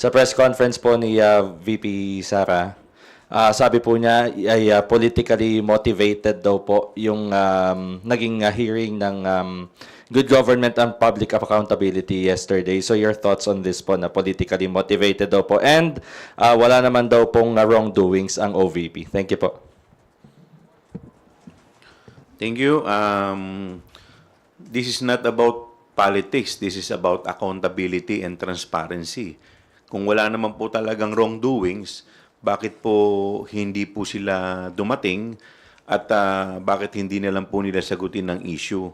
Sa press conference po ni ah, VP Sara, ah, sabi po niya ay ah, politically motivated daw po yung um, naging ah, hearing ng um, Good Government and Public Accountability yesterday. So your thoughts on this po na politically motivated daw po and ah, wala naman daw pong ah, wrongdoings ang OVP. Thank you po. Thank you. Um, this is not about politics. This is about accountability and transparency. Kung wala naman po talagang wrongdoings, bakit po hindi po sila dumating at ah, bakit hindi na lang po nila sagutin ng issue?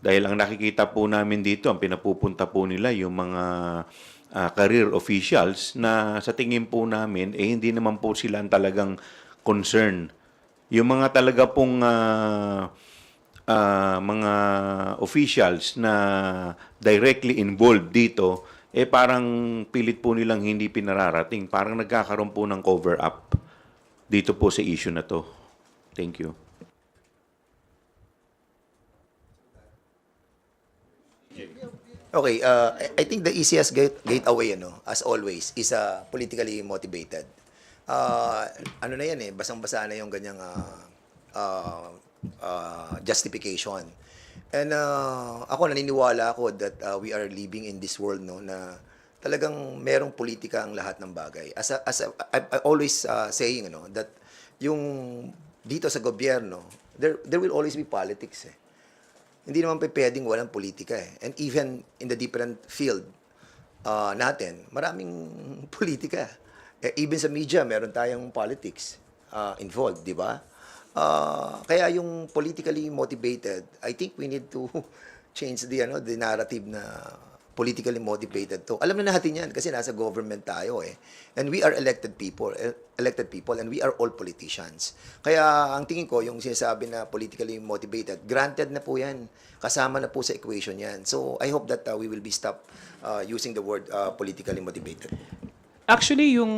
Dahil ang nakikita po namin dito, ang pinapupunta po nila yung mga ah, career officials na sa tingin po namin, eh hindi naman po sila ang talagang concern yung mga talaga pong ah, ah, mga officials na directly involved dito, eh parang pilit po nilang hindi pinararating. Parang nagkakaroon po ng cover up dito po sa issue na to. Thank you. Okay, uh, I I think the easiest gate, gateway, ano, as always, is uh, politically motivated. Uh, ano na yan eh, basang-basa na yung ganyang uh, uh, uh, justification. And uh, ako, naniniwala ako that uh, we are living in this world, no, na talagang merong politika ang lahat ng bagay. As a, as a, I, I always uh, saying, ano, that yung dito sa gobyerno, there, there will always be politics eh hindi naman pwedeng walang politika eh. And even in the different field uh, natin, maraming politika. Eh, even sa media, meron tayong politics uh, involved, di ba? Uh, kaya yung politically motivated, I think we need to change the ano the narrative na politically motivated to. Alam na natin yan kasi nasa government tayo eh. And we are elected people, eh, elected people and we are all politicians. Kaya ang tingin ko yung sinasabi na politically motivated, granted na po yan. Kasama na po sa equation yan. So I hope that uh, we will be stop uh, using the word uh, politically motivated. Actually, yung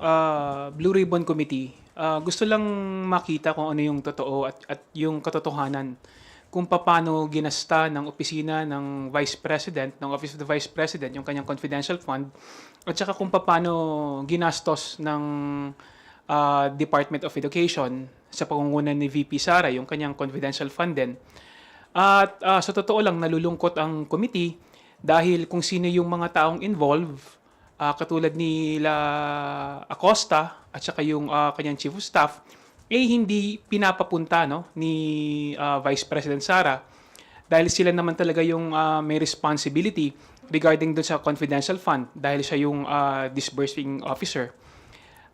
ah, Blue Ribbon Committee, ah, gusto lang makita kung ano yung totoo at, at yung katotohanan kung paano ginasta ng opisina ng Vice President, ng Office of the Vice President, yung kanyang confidential fund, at saka kung paano ginastos ng ah, Department of Education sa pangungunan ni VP Sara, yung kanyang confidential fund din. At ah, sa totoo lang, nalulungkot ang committee dahil kung sino yung mga taong involved, ah, katulad ni La Acosta at saka yung ah, kanyang chief of staff, eh hindi pinapapunta no, ni ah, Vice President Sara dahil sila naman talaga yung ah, may responsibility regarding dun sa confidential fund dahil siya yung ah, disbursing officer.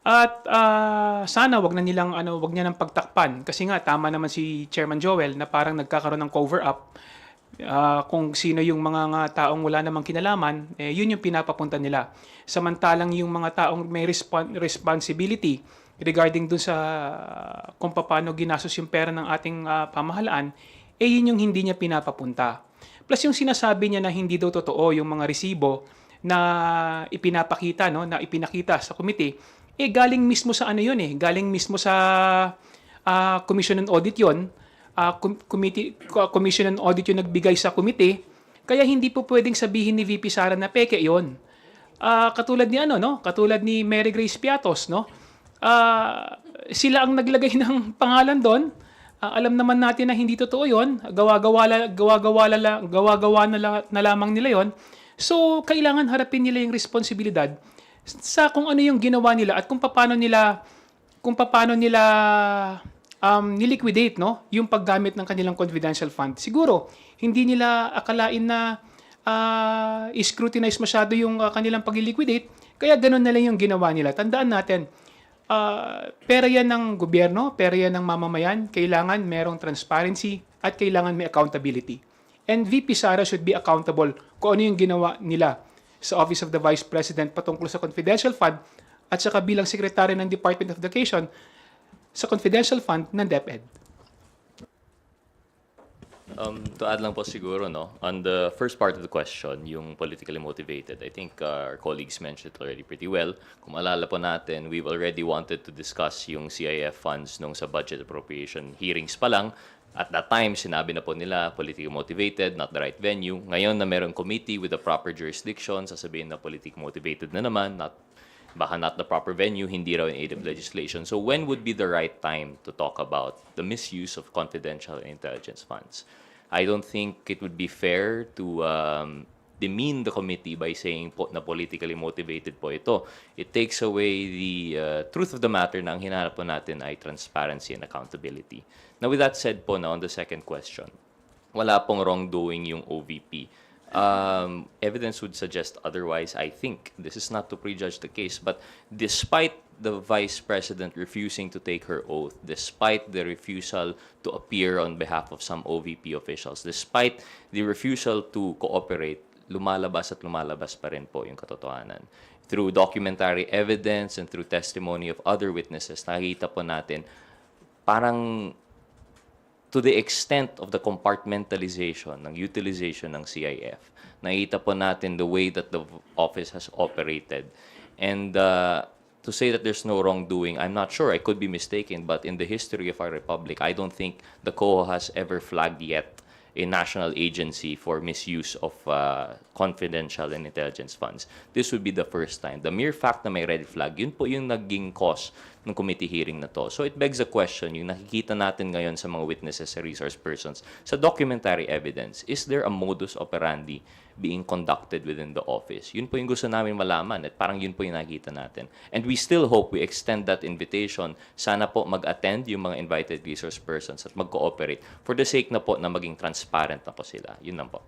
At ah, sana wag na nilang ano, wag niya nang pagtakpan kasi nga tama naman si Chairman Joel na parang nagkakaroon ng cover up Ah, kung sino yung mga nga taong wala namang kinalaman, eh, yun yung pinapapunta nila. Samantalang yung mga taong may respon- responsibility regarding dun sa kung paano ginastos yung pera ng ating ah, pamahalaan, eh yun yung hindi niya pinapapunta. Plus yung sinasabi niya na hindi daw totoo yung mga resibo na ipinapakita, no, na ipinakita sa committee, eh galing mismo sa ano yun eh, galing mismo sa ah, Commission on Audit yun, com- committee, co- Commission on Audit yung nagbigay sa committee, kaya hindi po pwedeng sabihin ni VP Sara na peke yon. Ah, katulad ni ano no, katulad ni Mary Grace Piatos no. Ah, sila ang naglagay ng pangalan doon. Ah, alam naman natin na hindi totoo 'yon. Gawa-gawa gawa-gawa gawa-gawa na, la- na lamang nila 'yon. So, kailangan harapin nila yung responsibilidad sa kung ano yung ginawa nila at kung paano nila kung paano nila um, niliquidate no yung paggamit ng kanilang confidential fund. Siguro hindi nila akalain na uh, scrutinize masyado yung uh, kanilang pag-liquidate kaya ganun na lang yung ginawa nila. Tandaan natin, uh, pera yan ng gobyerno, pera yan ng mamamayan, kailangan merong transparency at kailangan may accountability. And VP Sara should be accountable kung ano yung ginawa nila sa Office of the Vice President patungkol sa confidential fund at saka bilang Secretary ng Department of Education sa confidential fund ng DepEd. Um, to add lang po siguro, no, on the first part of the question, yung politically motivated, I think uh, our colleagues mentioned it already pretty well. Kung maalala po natin, we've already wanted to discuss yung CIF funds nung sa budget appropriation hearings pa lang. At that time, sinabi na po nila, politically motivated, not the right venue. Ngayon na merong committee with the proper jurisdiction, sasabihin na politically motivated na naman, not, baka not the proper venue, hindi raw in aid legislation. So when would be the right time to talk about the misuse of confidential intelligence funds? I don't think it would be fair to um, demean the committee by saying po na politically motivated po ito. It takes away the uh, truth of the matter na ang hinahanap po natin ay transparency and accountability. Now with that said po na on the second question, wala pong wrongdoing yung OVP. Um, evidence would suggest otherwise, I think. This is not to prejudge the case, but despite the Vice President refusing to take her oath, despite the refusal to appear on behalf of some OVP officials, despite the refusal to cooperate, lumalabas at lumalabas pa rin po yung katotohanan. Through documentary evidence and through testimony of other witnesses, nakikita po natin parang to the extent of the compartmentalization ng utilization ng CIF, nakita po natin the way that the office has operated. And uh, to say that there's no wrongdoing, I'm not sure. I could be mistaken, but in the history of our republic, I don't think the COA has ever flagged yet a national agency for misuse of uh, confidential and intelligence funds. This would be the first time. The mere fact na may red flag, yun po yung naging cause ng committee hearing na to. So it begs the question, yung nakikita natin ngayon sa mga witnesses, sa resource persons, sa documentary evidence, is there a modus operandi being conducted within the office? Yun po yung gusto namin malaman at parang yun po yung nakikita natin. And we still hope we extend that invitation. Sana po mag-attend yung mga invited resource persons at mag-cooperate for the sake na po na maging transparent na sila. Yun lang po.